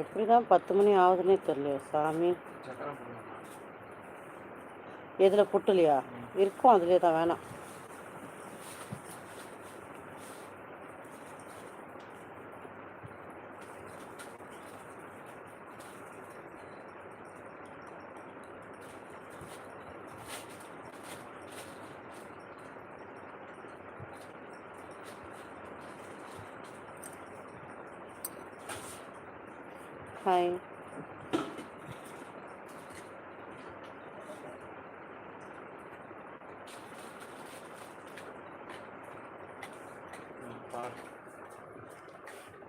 எப்படி தான் பத்து மணி ஆகுதுன்னே தெரியல சாமி. எதில் புட்டுலையா? இருக்கும் அதுலேயே தான் வேணாம். ஹாய்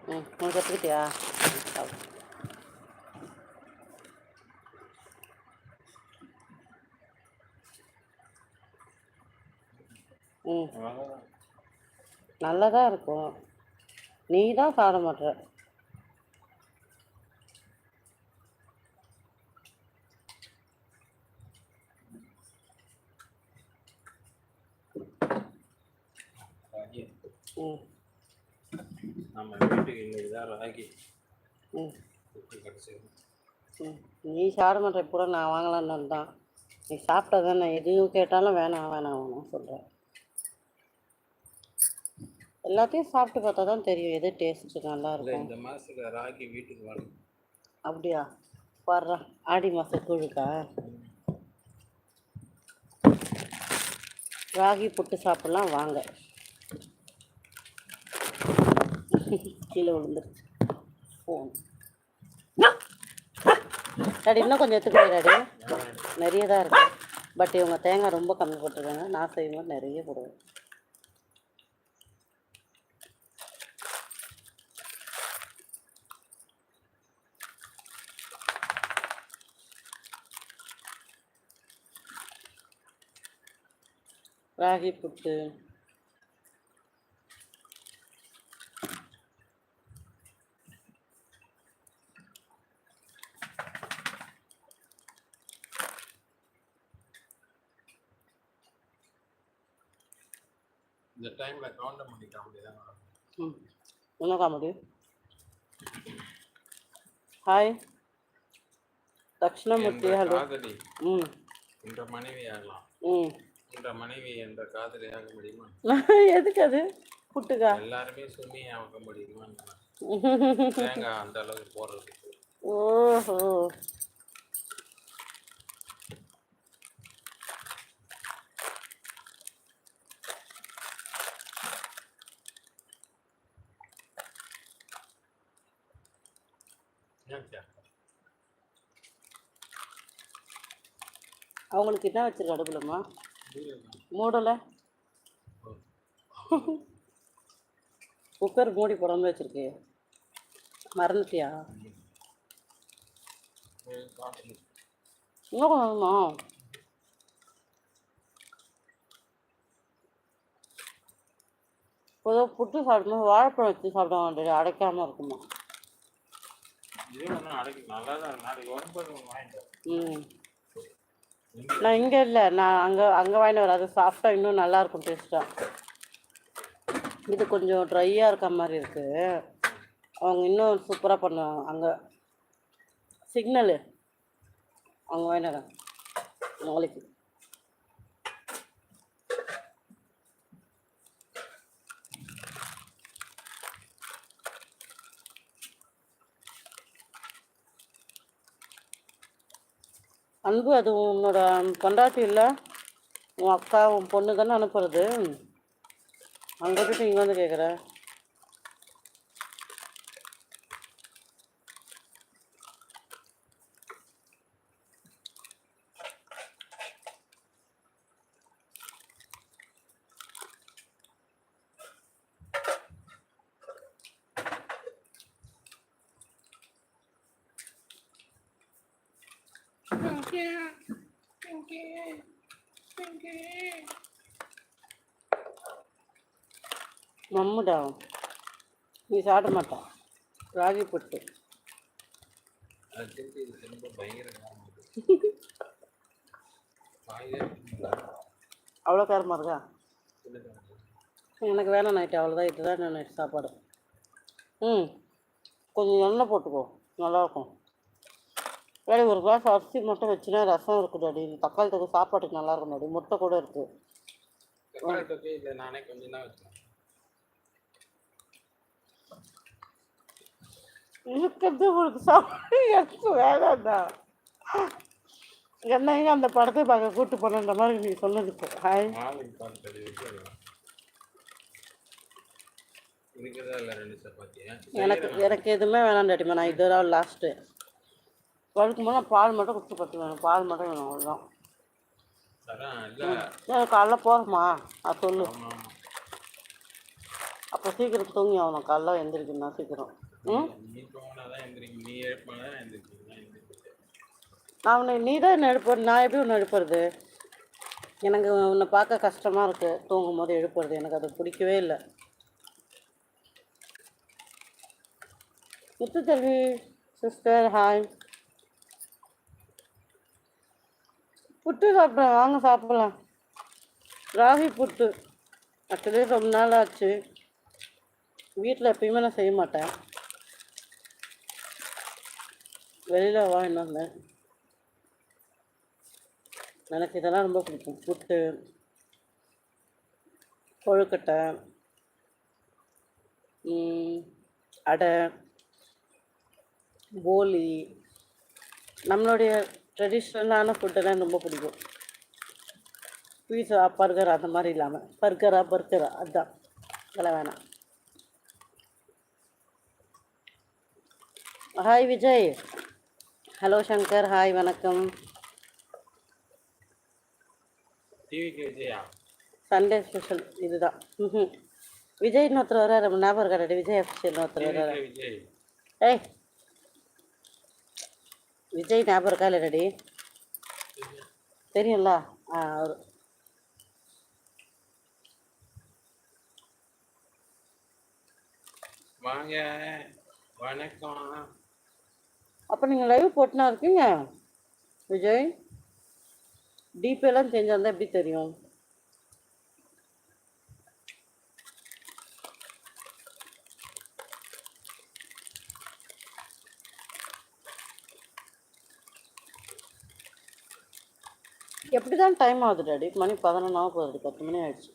ம், நீ கற்றுக்கிட்டியா ம். நல்லா தான் இருக்கும். நீ தான் சாப்பிட மாட்ற ராகி. ம் நம்ம வீட்டுக்கு இன்னைக்கு தான் ராகி. ம் ம் நீ சாப்பிட கூட நான் வாங்கலான்னு தான் நீ சாப்பிட்டா தான் நான் எதுவும் கேட்டாலும் வேணாம் வேணாம் வேணாம் சொல்கிறேன் எல்லாத்தையும் சாப்பிட்டு பார்த்தா தான் தெரியும் எது டேஸ்ட்டு நல்லா இருக்கும். இந்த மாதத்துல ராகி வீட்டுக்கு வரணும் அப்படியா? பாடுறா ஆடி மாத கூழுக்கா? ராகி புட்டு சாப்பிட்லாம் வாங்க. கீழே விழுந்துருச்சு. ஃபோன் டாடி இன்னும் கொஞ்சம் எடுத்துக்கிறேன் டாடி. நிறைய தான் இருக்கு. பட் இவங்க தேங்காய் ரொம்ப கம்மி போட்டிருக்காங்க. நான் செய்யும்போது நிறைய போடுவேன். ராகி புட்டு. இந்த டைமில் கவுண்டர் பண்ணிக்க முடியாது ம். என்ன காமெடி? ஹாய் ஹலோ காதலி. ம். என்ற மனைவி ஆகலாம். ம். என்ற மனைவி என்ற காதலி ஆக முடியுமா? எதுக்கு அது? புட்டுக்கா? எல்லாருமே சுமி ஆக முடியுமா தேங்காய் அந்த அளவுக்கு போடுறதுக்கு ஓஹோ. அவங்களுக்கு என்ன வச்சிருக்க அடுப்புலம்மா மூடலை? குக்கர் மூடி போடாமல் வச்சிருக்கு மறந்துட்டியா? இன்னும் வேணுமா பொதுவாக புட்டு சாப்பிடும்போது வாழைப்பழம் வச்சு சாப்பிட வேண்டிய அடைக்காமல் இருக்குமா இது ஒன்றும் அடைக்கு நல்லா தான் இருக்கு. நாளைக்கு வரும்போது வாங்கிட்டு ம். நான் இங்கே இல்லை. நான் அங்கே அங்கே வாங்கிட்டு வர அது சாஃப்டாக இன்னும் நல்லா இருக்கும் டேஸ்ட்டாக இது கொஞ்சம் ட்ரையாக இருக்க மாதிரி இருக்குது அவங்க இன்னும் சூப்பராக பண்ணுவாங்க. அங்கே சிக்னலு அவங்க வாங்கிட்டு வரேன். நாளைக்கு. அன்பு அது உன்னோட பொண்டாட்டி இல்லை உன் அக்கா உன் பொண்ணு தானே அனுப்புறது அங்கே போய்ட்டு இங்கே வந்து கேட்குற மம்முடா நீ சாப்பிட மாட்டான் ராகி புட்டு அது திருப்பி இது ரொம்ப பயங்கர காரம் இருக்கு. வாயிலே அவ்வளோ காரமாக இருக்கா? எனக்கு வேணாம் நைட்டு அவ்வளோதான் இதுதான் நான் நைட்டு சாப்பாடு. ம். கொஞ்சம் எண்ணெய் போட்டுக்கோ. நல்லாயிருக்கும். வேலை ஒரு கிளாஸ் அரிசி மட்டும் வச்சுனா ரசம் இருக்குது அடி இந்த தக்காளி தொகை சாப்பாட்டுக்கு நல்லா அடி முட்டை கூட இருக்குது நானே கொஞ்சம் தான் இருக்கிறது உங்களுக்கு சாப்பாடு எடுத்து வேணாம்டா என்னங்க அந்த படத்தை பார்க்க கூட்டு போனன்ற மாதிரி நீ ஹாய். இல்லை ரெண்டு சப்பாத்தி எனக்கு எனக்கு எதுவுமே வேணாம் டாடிமா நான் இதோட லாஸ்ட்டு பழுக்கும் போது நான் பால் மட்டும் குடிச்சு பத்து வேணும் பால் மட்டும் வேணும் அவ்வளோதான் அதான் இல்லை. சரி காலைல போகிறோமா அது சொல்லு. அப்போ சீக்கிரம் தூங்கி ஆகணும். காலைல எந்திரிக்கணும் சீக்கிரம். ம்? நீ தான் எழுப்புறது நான் எப்படி உன்னை எழுப்புறது எனக்கு உன்னை பார்க்க கஷ்டமாக இருக்குது தூங்கும் போது எழுப்புறது எனக்கு அது பிடிக்கவே இல்லை. முத்துத்தல்வி சிஸ்டர் ஹாய் புட்டு சாப்பிட்றேன் வாங்க சாப்பிடலாம். ராகி புட்டு. ஆக்சுவலி ரொம்ப நாள் ஆச்சு. வீட்டில் எப்பயுமே நான் செய்ய மாட்டேன். வெளியில் வாங்கினாங்க எனக்கு இதெல்லாம் ரொம்ப பிடிக்கும். புட்டு கொழுக்கட்டை அடை போலி. நம்மளுடைய ட்ரெடிஷ்னலான ஃபுட்டெல்லாம் ரொம்ப பிடிக்கும். பீஸா பர்கர் அந்த மாதிரி இல்லாமல் பர்கரா பர்கரா அதுதான் அதெல்லாம் வேணாம். Hi Vijay. Hello Shankar hi வணக்கம். விஜயா? சண்டே ஸ்பெஷல் இதுதான். ம்ஹும். விஜய்னு ஒருத்தர் வர்றாரு ஞாபகம் இருக்காடி விஜய் அஃபிஷியல்னு ஒருத்தர் வர்றாரு. விஜய். ஏய் விஜய் ஞாபகம் இருக்கா இல்லைடி தெரியும்ல? ஆ அவர். வாங்க வணக்கம். அப்போ நீங்கள் லைவ் போட்டுனா இருக்கீங்க. விஜய் டிபி எல்லாம் சேஞ்ச் இருந்தால் எப்படி தெரியும்? எப்படி தான் டைம் ஆகுது டாடி? மணி பதினொன்றாக போகுது பத்து மணி ஆயிடுச்சு.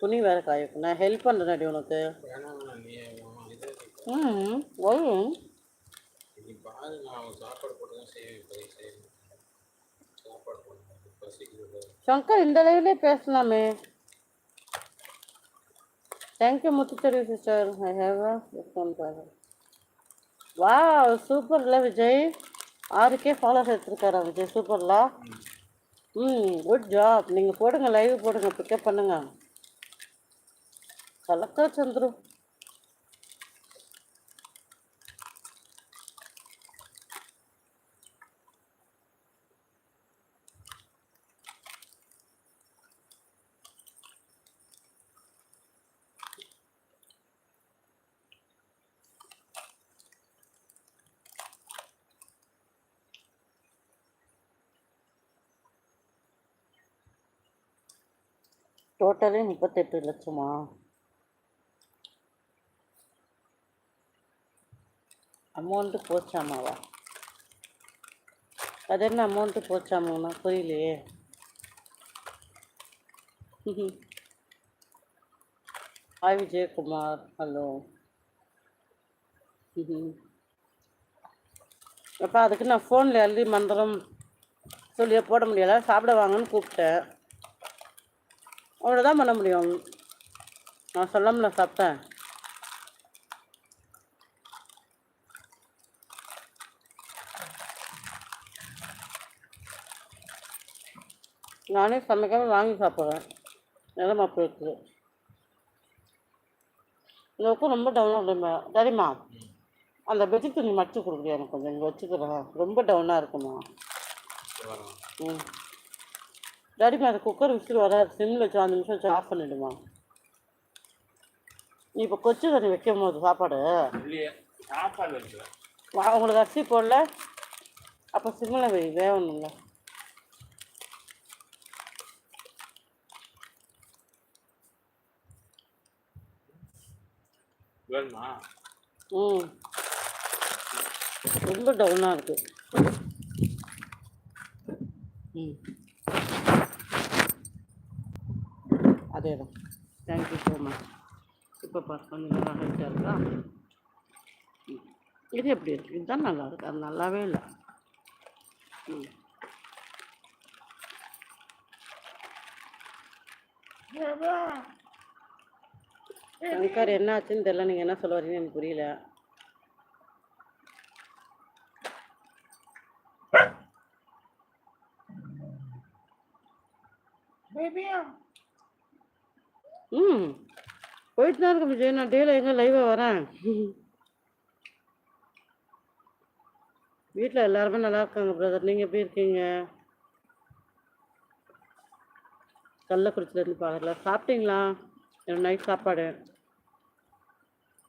துணி வேற காய. நான் ஹெல்ப் பண்ணுறேன் டாடி உனக்கு. ம் ஒய் நீ நான் சாப்பாடு போட்டு செய்வேன். செய்வேன் சாப்பாடு போட்டு பசிக்கிறது சங்கர் இந்த லைவ்லேயே பேசலாமே. Thank you Muthucheri sister I have a வா சூப்பர்ல விஜய். ஆறுக்கே ஃபாலோஸ் எடுத்துருக்காரா விஜய்? சூப்பர்லா ம் குட் ஜாப் நீங்கள் போடுங்க லைவ் போடுங்க பிக்கப் பண்ணுங்க. கலக்கா சந்துரு. டோட்டலே முப்பத்தெட்டு லட்சமா? அமௌண்ட்டு போச்சாமாவா? அது என்ன அமௌண்ட்டு போச்சாமாண்ணா புரியலையே. Hi Vijayakumar hello. அப்பா அதுக்கு நான் ஃபோனில் எழுதி மந்திரம் சொல்லியே போட முடியல. சாப்பிட வாங்கன்னு கூப்பிட்டேன். அவ்வளோதான் பண்ண முடியும். நான் சொல்லாமல சாப்பிட்டேன். நானே சமைக்காம வாங்கி சாப்பிட்றேன். நிலம் இந்த உப்பு ரொம்ப டவுனாக சரிம்மா. அந்த பெட்ஷீட் துணி மடிச்சு கொடுக்குறியா எனக்கு கொஞ்சம் இங்கே வச்சுக்கிறேன். ரொம்ப டவுனாக இருக்குமா ம். டாடிமா அந்த குக்கர் விசில் வர சிம்மில் வச்சு அஞ்சு நிமிஷம் வச்சு ஆஃப் பண்ணிவிடுமா நீ இப்போ கொச்சு தண்ணி வைக்கும் போது சாப்பாடு உங்களுக்கு அரிசி போடல. அப்போ சிம்மில் வை வேகணுங்க வேணுமா? ம். ரொம்ப டவுனாக இருக்கு. ம். அதே தான். தேங்க்யூ ஸோ மச் இப்போ பாரு கொஞ்சம் நல்லா ஹைட்டாக இருக்கா? ம். இது எப்படி இருக்கு? இதுதான் நல்லா இருக்கு? அது நல்லாவே இல்லை. ம். சங்கர் என்ன ஆச்சுன்னு தெரியல. நீங்கள் என்ன சொல்ல வரீங்கன்னு எனக்கு புரியல. ம். போயிட்டு தான் இருக்க விஜய். நான் டெய்லி எங்கே லைவாக வரேன். வீட்டில் எல்லாருமே நல்லா இருக்காங்க பிரதர் நீங்கள் எப்படி இருக்கீங்க? கள்ளக்குறிச்சிலேருந்து பார்க்கல சாப்பிட்டீங்களா? நைட் சாப்பாடு.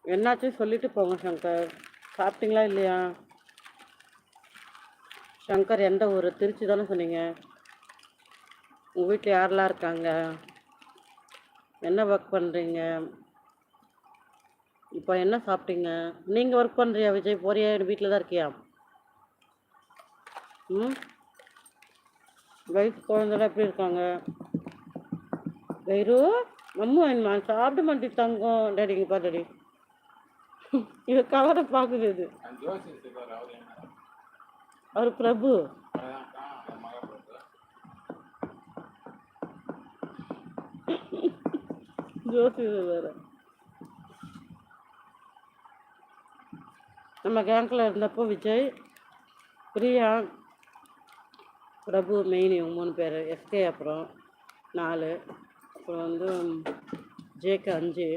என்னாச்சும் சொல்லிட்டு போங்க சங்கர். சாப்பிட்டீங்களா இல்லையா? சங்கர் எந்த ஊர்? திருச்சி தானே சொன்னீங்க. உங்கள் வீட்டில் யாரெல்லாம் இருக்காங்க? என்ன ஒர்க் பண்ணுறீங்க இப்போ என்ன சாப்பிட்டீங்க? நீங்கள் ஒர்க் பண்ணுறியா விஜய்? போறியா? வீட்டில் தான் இருக்கியா? ம்? வயசு குழந்தைலாம் எப்படி இருக்காங்க? வைரு அம்மா என்னம்மா சாப்பிட மாட்டி தங்கம். டேடிங்க பா டேடி இது கவரை பார்க்குது இது. அவர் பிரபு. Thank you. ஜோதி வேறு நம்ம கேங்கில் இருந்தப்போ விஜய் பிரியா பிரபு மெயின் இவங்க மூணு பேர் எஸ்கே அப்புறம் நாலு அப்புறம் வந்து ஜேக்கு அஞ்சு.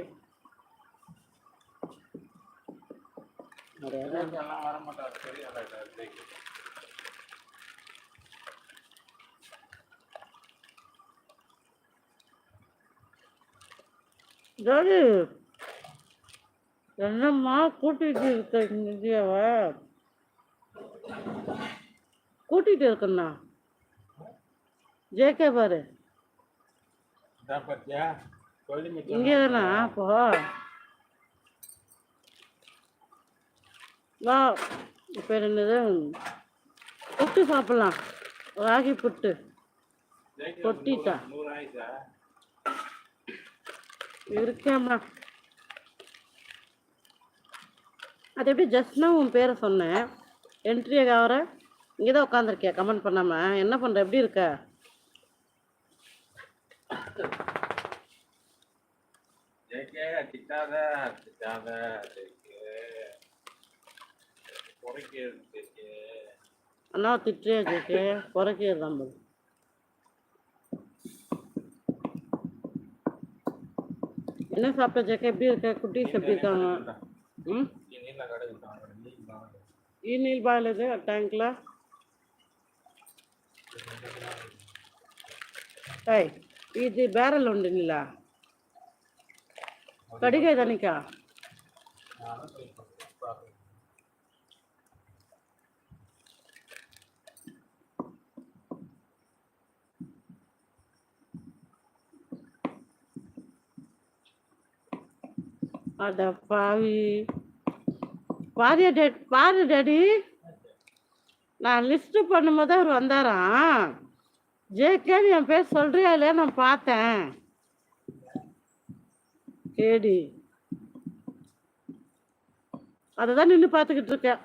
வர மாட்டார் சரி அதான் ஜெயிக்கு அதாவது என்னம்மா கூட்டிகிட்டு இருக்க இந்தியாவை? கூட்டிகிட்டு இருக்கண்ணா ஜேகே பாரு. இங்கே தானா? அப்போ வா. பேர் என்னது? புட்டு சாப்பிட்லாம். ராகி புட்டு. கொட்டிட்டா. இருக்கேம்மா. அது எப்படி ஜஸ்ட்னா உன் பேரை சொன்னேன்? என்ட்ரி ஆகிற இங்கே தான் உட்காந்துருக்கியா கமெண்ட் பண்ணாமல் என்ன பண்ணுற எப்படி இருக்க? அண்ணா திட்டியா ஜேக்கே குறைக்கிறது தான் என்ன சாப்பிட்ட ஜேக்கே எப்படி இருக்க குட்டீஸ் எப்படி இருக்காங்க ம் நீல கடை இருக்காங்க நீல கடை ఈ నీళ్ళు బాగలేదు ఆ ట్యాంక్లో ఏయ్ ఇది బేరలు ఉండి నీళ్ళ కడిగేదానికా அட பாவி. பாரியா டேட் பாரு டேடி. நான் லிஸ்ட்டு பண்ணும்போது அவர் வந்தாராம். ஜேகேன்னு என் பேர் சொல்றியா இல்லையா நான் பார்த்தேன். கேடி அதை தான் நின்று பார்த்துக்கிட்டு இருக்கேன்.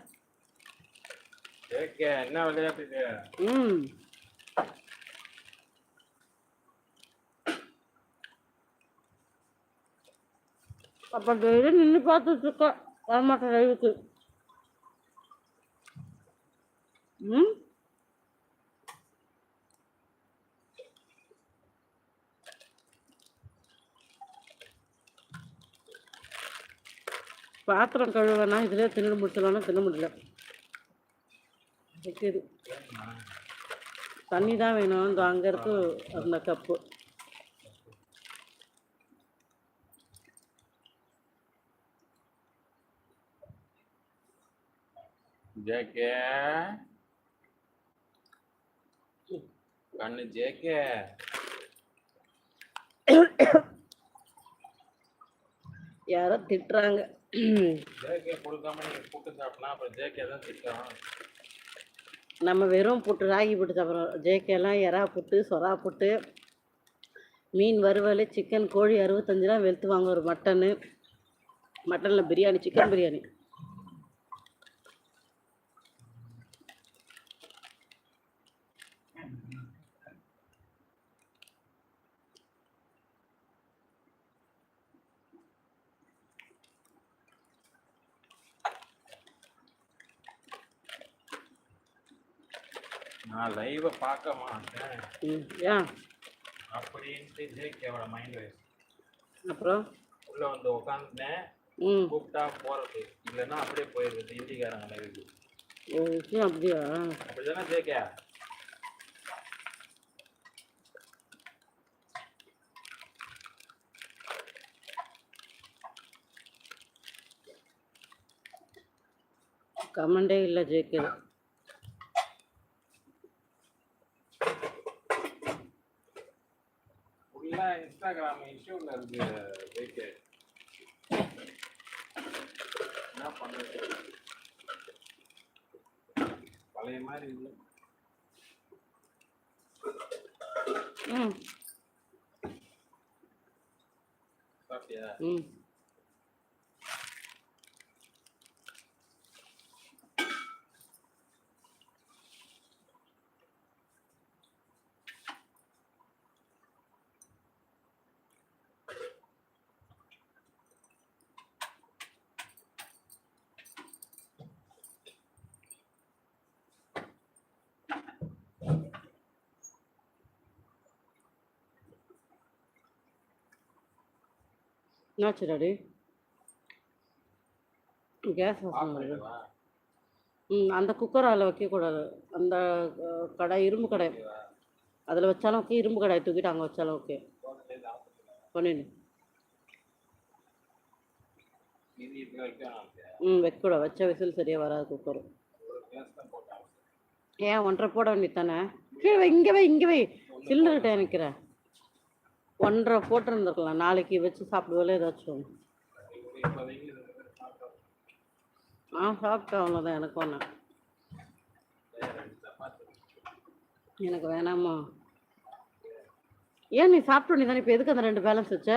ம். அப்போ டெய்லி நின்று பார்த்துட்ருக்கேன் வரமாட்டேன் லைவுக்கு ம்? பாத்திரம் கழுவனா இதிலே தின்னு முடிச்சலாம்னா தின்ன முடியல. இருக்குது தண்ணி தான் வேணும். இந்த அங்கே இருக்கு அந்த கப்பு ஜேகே. கண்ணு ஜேகே. யாரோ திட்டுறாங்க. ஜேகே கொடுக்காம நீங்கள் புட்டு சாப்பிட்டா அப்புறம் ஜேகே தான் திட்டம் நம்ம வெறும் புட்டு ராகி புட்டு சாப்பிட்றோம். ஜேகேலாம் எறா புட்டு சொரா புட்டு. மீன் வறுவல் சிக்கன் கோழி அறுபத்தஞ்சு ரூபா வெளுத்துவாங்க ஒரு மட்டனு மட்டனில் பிரியாணி சிக்கன் பிரியாணி. லைவை பார்க்க மாட்டேன். ஏன் அப்படின்ட்டு ஜேகேவோட மைண்ட் வைஸ் அப்புறம்? உள்ளே வந்து உட்காந்துட்டேன் கூப்பிட்டா போகிறது இல்லைன்னா அப்படியே போயிடுது ஹிந்திக்காரங்க லைவுக்கு விஷயம் அப்படியா? அப்படி தானே ஜேகே? கமெண்டே இல்லை ஜேகே. ஃபுல்லாக இன்ஸ்டியூட்ல இஷ்யூவில் இருக்கு ஜேகே என்ன பண்ணுறது பழைய மாதிரி இல்லை ம் சாப்பிட்டியா ம் என்னாச்சு டாடி? கேஸ் ம் அந்த குக்கர் அதில் வைக்கக்கூடாது. அந்த கடை இரும்பு கடை அதில் வச்சாலும் ஓகே இரும்பு கடாயை தூக்கிட்டு அங்கே வச்சாலும் ஓகே. பண்ணிடு. ம் வைக்கக்கூடாது. வச்ச விசில் சரியாக வராது குக்கர். ஏன் ஒன்றரை போட வேண்டியது தானே? கீழே இங்கே வை இங்கே வை. சில்லுக்கிட்ட நிற்கிறேன் ஒன்றரை போட்டிருந்துருக்கலாம். நாளைக்கு வச்சு சாப்பிடுவோல ஏதாச்சும். நான் சாப்பிட்டேன் அவ்வளோதான் எனக்கு ஒன்று எனக்கு வேணாமா? ஏன் நீ சாப்பிட்டு நீ தானே இப்போ எதுக்கு அந்த ரெண்டு பேலன்ஸ் வச்ச?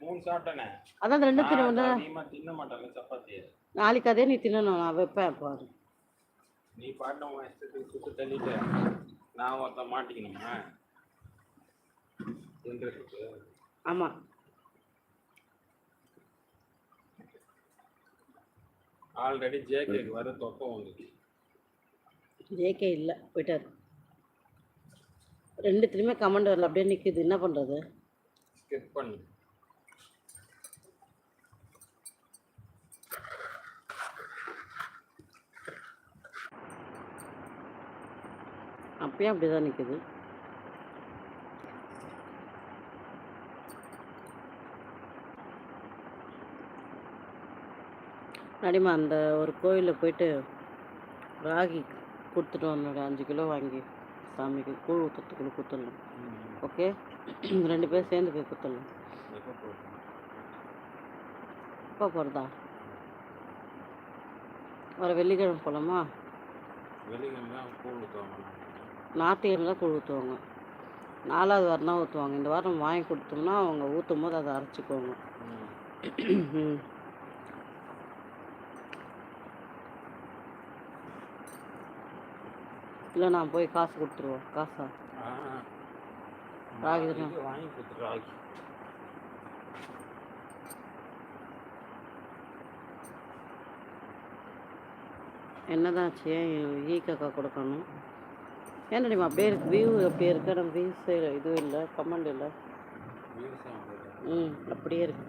மூணு சாப்பிட்டேனே. அதான் அந்த ரெண்டு தின்னு வந்து தின்ன மாட்டாங்க சப்பாத்தி நாளைக்கு அதே நீ தின்னணும் நான் வைப்பேன் பாரு நீ பாட்டு நான் ஒருத்தன் மாட்டிக்கணுமா? ஆமாம் ஆல்ரெடி ஜேகேக்கு வர தொப்பம் வந்துச்சு. ஜேகே இல்லை போயிட்டார். ரெண்டுத்துலேயுமே கமெண்ட் வரல அப்படியே நிற்கிது என்ன பண்ணுறது ஸ்கிப் பண்ணு. அப்பயும் அப்படி தான் நிற்குது நடிமா அந்த ஒரு கோயிலில் போயிட்டு ராகி கொடுத்துட்டு வந்தோட அஞ்சு கிலோ வாங்கி சாமிக்கு. கூழ் ஊற்றுறதுக்குள்ள கொடுத்துடலாம். ஓகே? ரெண்டு பேரும் சேர்ந்து போய் கொடுத்துடலாம். எப்போ போகிறதா வர வெள்ளிக்கிழமை போகலாமா ஞாயிற்றுக்கிழமை தான் கூழ் ஊற்றுவாங்க நாலாவது வாரம் தான் ஊற்றுவாங்க இந்த வாரம் வாங்கி கொடுத்தோம்னா அவங்க ஊற்றும் போது அதை அரைச்சிக்குவாங்க. ம். இல்லை நான் போய் காசு கொடுத்துருவோம் காசா? ராகி வாங்கி கொடுத்து ராகி. என்னதான் ஆச்சு? ஏன் ஈ காக்கா கொடுக்கணும்? ஏன் தெரியுமா அப்படியே இருக்கு வியூ அப்படியே இருக்கு நம்ம வியூஸ் இதுவும் இல்லை கமெண்ட் இல்லை. ம் அப்படியே இருக்கு.